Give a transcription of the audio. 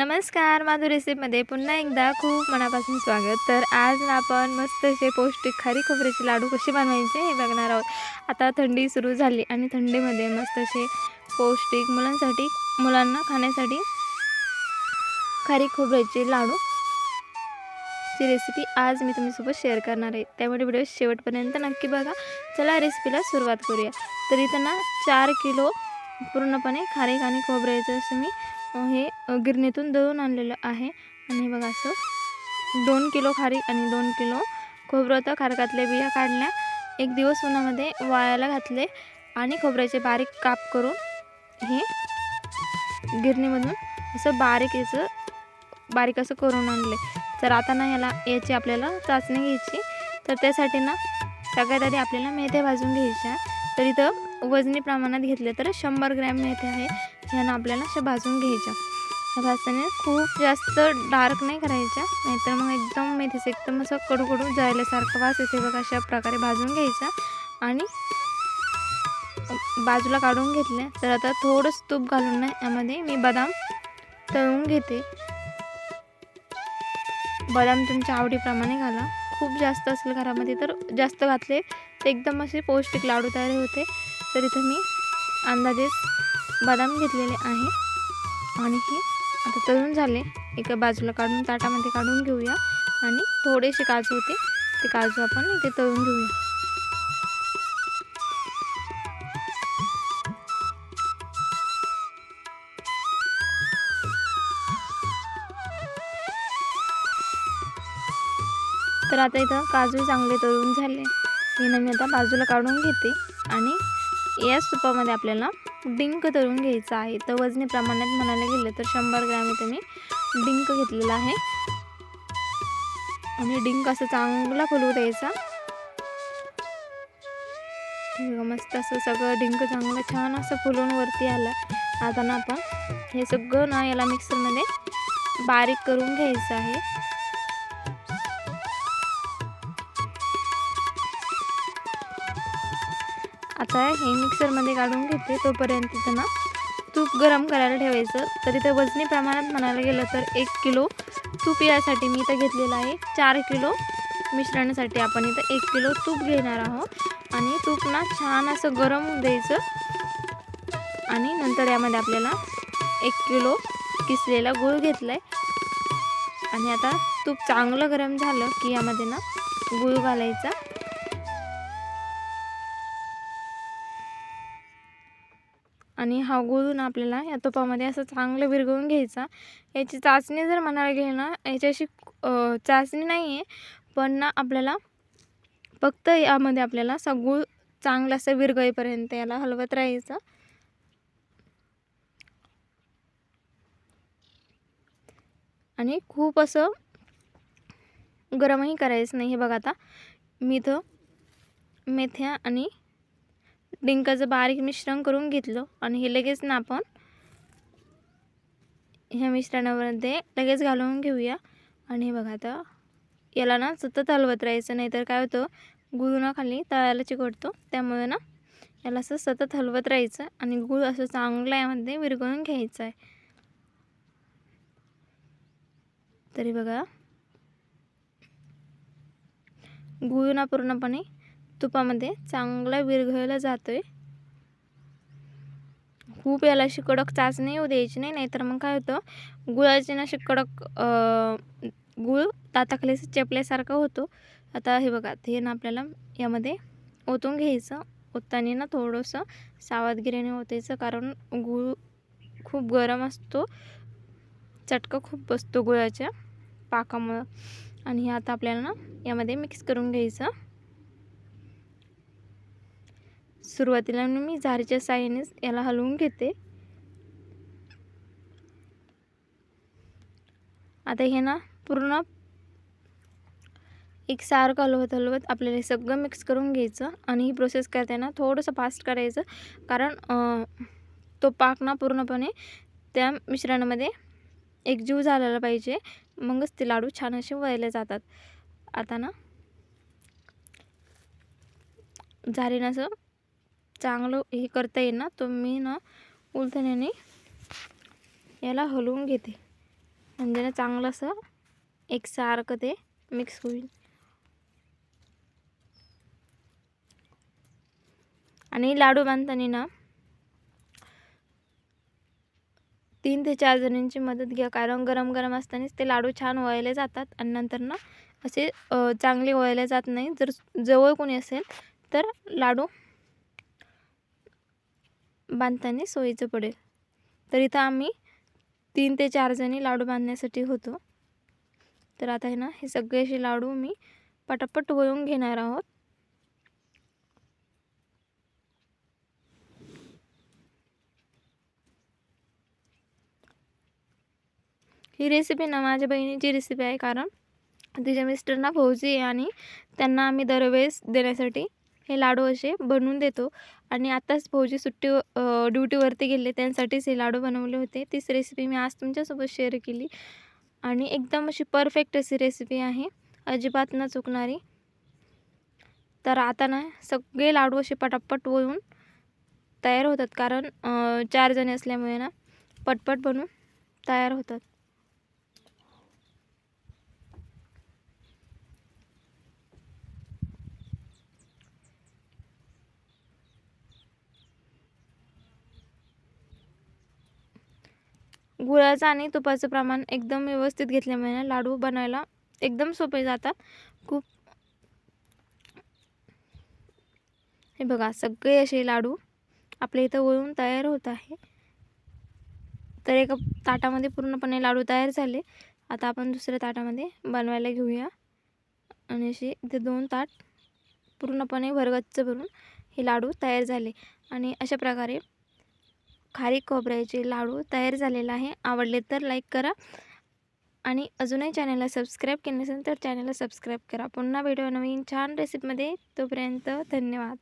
नमस्कार माधुरी रेसिपीमध्ये पुन्हा एकदा खूप मनापासून स्वागत. तर आज आपण मस्त असे पौष्टिक खारी खोबऱ्याचे लाडू कसे बनवायचे हे बघणार आहोत. आता थंडी सुरू झाली आणि थंडीमध्ये मस्त असे पौष्टिक मुलांसाठी मुलांना खाण्यासाठी खारी खोबऱ्याचे लाडू ची रेसिपी आज मी तुमच्यासोबत शेअर करणार आहे. त्यामुळे व्हिडिओ शेवटपर्यंत नक्की बघा. चला रेसिपीला सुरुवात करूया. तर इथं ना चार किलो पूर्णपणे खारीक आणि खोबऱ्याचं असं मी हे गिरणीतून दळून आणलेलं आहे. आणि हे बघा असं दोन किलो खारीक आणि दोन किलो खोबरं होतं खारकातल्या बिया काढल्या. एक दिवस उन्हामध्ये वाळायला घातले आणि खोबऱ्याचे बारीक काप करून हे गिरणीमधून असं बारीक याचं बारीक असं करून आणले. तर आता ना याला याची आपल्याला चाचणी घ्यायची. तर त्यासाठी ना सगळ्यात आधी आपल्याला मेथ्या भाजून घ्यायच्या. तर इथं वजनी प्रमाणात घेतले तर शंभर ग्रॅम मेथ्या आहे. ह्यानं आपल्याला अशा भाजून घ्यायच्या. ह्या भाजताना खूप जास्त डार्क नाही करायच्या नाहीतर मग एकदम मेथीचं एकदम असं कडू कडू जायल्यासारखं वास येते बघा अशा प्रकारे भाजून घ्यायचा. आणि बाजूला काढून घेतले तर आता थोडंसं तूप घालून ना यामध्ये मी बदाम तळून घेते. बदाम तुमच्या आवडीप्रमाणे घाला. खूप जास्त असेल घरामध्ये तर जास्त घातले तर एकदम असे पौष्टिक लाडू तयार होते. तर इथं मी अंदाजेच बदाम घेतलेले आहे. आणि हे आता तळून झाले. एका बाजूला काढून ताटामध्ये काढून घेऊया. आणि थोडेसे काजू होते ते काजू आपण इथे तळून घेऊया. तर आता इथं काजू चांगले तळून झाले. हे ना मी आता बाजूला काढून घेते. आणि या सुपामध्ये आपल्याला डिंक तळून घ्यायचं आहे. तर वजनी प्रमाणात म्हणायला गेलं तर शंभर ग्रॅम इथे मी डिंक घेतलेला आहे. आणि डिंक असं चांगला फुलवू द्यायचा. मस्त असं सगळं डिंक चांगलं छान असं फुलून वरती आलं. आता ना आपण हे सगळं ना याला मिक्सरमध्ये बारीक करून घ्यायचं आहे. आता हे मिक्सरमध्ये काढून घेते तोपर्यंत इथं ना तूप गरम करायला ठेवायचं. तर इथं वजनी प्रमाणात म्हणायला गेलं तर एक किलो तूप यासाठी मी इथं घेतलेलं आहे. चार किलो मिश्रणासाठी आपण इथं एक किलो तूप घेणार आहोत. आणि तूप ना छान असं गरम होऊ द्यायचं. आणि नंतर यामध्ये आपल्याला एक किलो किसलेला गूळ घेतला आहे आणि आता तूप चांगलं गरम झालं की यामध्ये ना गूळ घालायचा. आणि हा गोळून आपल्याला या तुपामध्ये असं चांगलं विरघळून घ्यायचा. याची चाचणी जर म्हणायला गेली ना याच्याशी चाचणी नाही आहे पण ना आपल्याला फक्त यामध्ये आपल्याला असा गूळ चांगला असं विरघळेपर्यंत याला हलवत राहायचं. आणि खूप असं गरमही करायचं नाही हे बघा आता. मी इथं मेथ्या आणि डिंकाचं बारीक मिश्रण करून घेतलं आणि हे लगेच ना आपण ह्या मिश्रणामध्ये लगेच घालून घेऊया. आणि हे बघा आता याला ना सतत हलवत राहायचं नाही तर काय होतं गुळ ना खाली तळायला चिकटतो. त्यामुळे ना याला असं सतत हलवत राहायचं आणि गुळ असं चांगलं यामध्ये विरघळून घ्यायचं आहे. तरी बघा गुळ ना पूर्णपणे तुपामध्ये चांगला विरघळला आहे खूप याला अशी कडक चाचणी येऊ द्यायची नाही नाहीतर मग काय होतं गुळाची ना अशी कडक गुळ ताताखाली चेपल्यासारखा होतो. आता हे बघा हे ना आपल्याला यामध्ये ओतून घ्यायचं. ओतताना ना थोडंसं सावधगिरीने ओतायचं कारण गुळ खूप गरम असतो. चटका खूप बसतो गुळाच्या पाकामुळं. आणि हे आता आपल्याला ना यामध्ये मिक्स करून घ्यायचं. सुरुवातीला मी झारीच्या साहाय्यानेच याला हलवून घेते. आता हे ना पूर्ण एक सारखं हलवत हलवत आपल्याला हे सगळं मिक्स करून घ्यायचं आणि ही प्रोसेस करताना थोडंसं फास्ट करायचं. कारण तो पाक ना पूर्णपणे त्या मिश्रणामध्ये एकजीव झालेला पाहिजे. मगच ते लाडू छान असे वळले जातात. आता ना झारीनं असं चांगलं हे करता येईल ना तो मी ना उलथण्याने याला हलवून घेते. म्हणजे ना चांगलं असं एकसारखं ते मिक्स होईल. आणि लाडू बांधताना ना तीन ते चार जणांची मदत घ्या कारण गरम गरम असतानाच ते लाडू छान वळले जातात आणि नंतर ना असे चांगले वळले जात नाही जर जवळ कोणी असेल तर लाडू बांधताना सोयीचं पडेल. तर इथं आम्ही तीन ते चार जणी लाडू बांधण्यासाठी होतो. तर आता आहे ना हे सगळे असे लाडू मी पटापट वळून घेणार आहोत. ही रेसिपी ना माझ्या बहिणीची रेसिपी आहे कारण तिच्या मिस्टरना फौजी आहे आणि त्यांना आम्ही दरवेळेस देण्यासाठी हे लाडू असे बनवून देतो. आणि आत्ताच भाऊजी सुट्टी ड्युटीवरती गेले त्यांसाठीच हे लाडू बनवले होते. तीच रेसिपी मी आज तुमच्यासोबत शेअर केली. आणि एकदम अशी परफेक्ट अशी रेसिपी आहे. अजिबात न चुकणारी. तर आता ना सगळे लाडू असे पटापट वळून तयार होतात. कारण चार जणी असल्यामुळे ना पटपट बनवून तयार होतात. गुळाचं आणि तुपाचं प्रमाण एकदम व्यवस्थित घेतल्यामुळे लाडू बनवायला एकदम सोपे जातात. खूप हे बघा सगळे असे लाडू आपल्या इथं वळून तयार होत आहे. तर एका ताटामध्ये पूर्णपणे लाडू तयार झाले. आता आपण दुसऱ्या ताटामध्ये बनवायला घेऊया. आणि असे इथे दोन ताट पूर्णपणे भरगच्च भरून हे लाडू तयार झाले. आणि अशा प्रकारे खारीक खोबऱ्याचे लाडू तयार झालेला आहे. आवडले तर लाईक करा. आणि अजूनही चॅनलला सबस्क्राईब केले नसेल तर चॅनलला सबस्क्राईब करा. पुन्हा व्हिडिओ नवीन छान रेसिपीमध्ये तोपर्यंत धन्यवाद.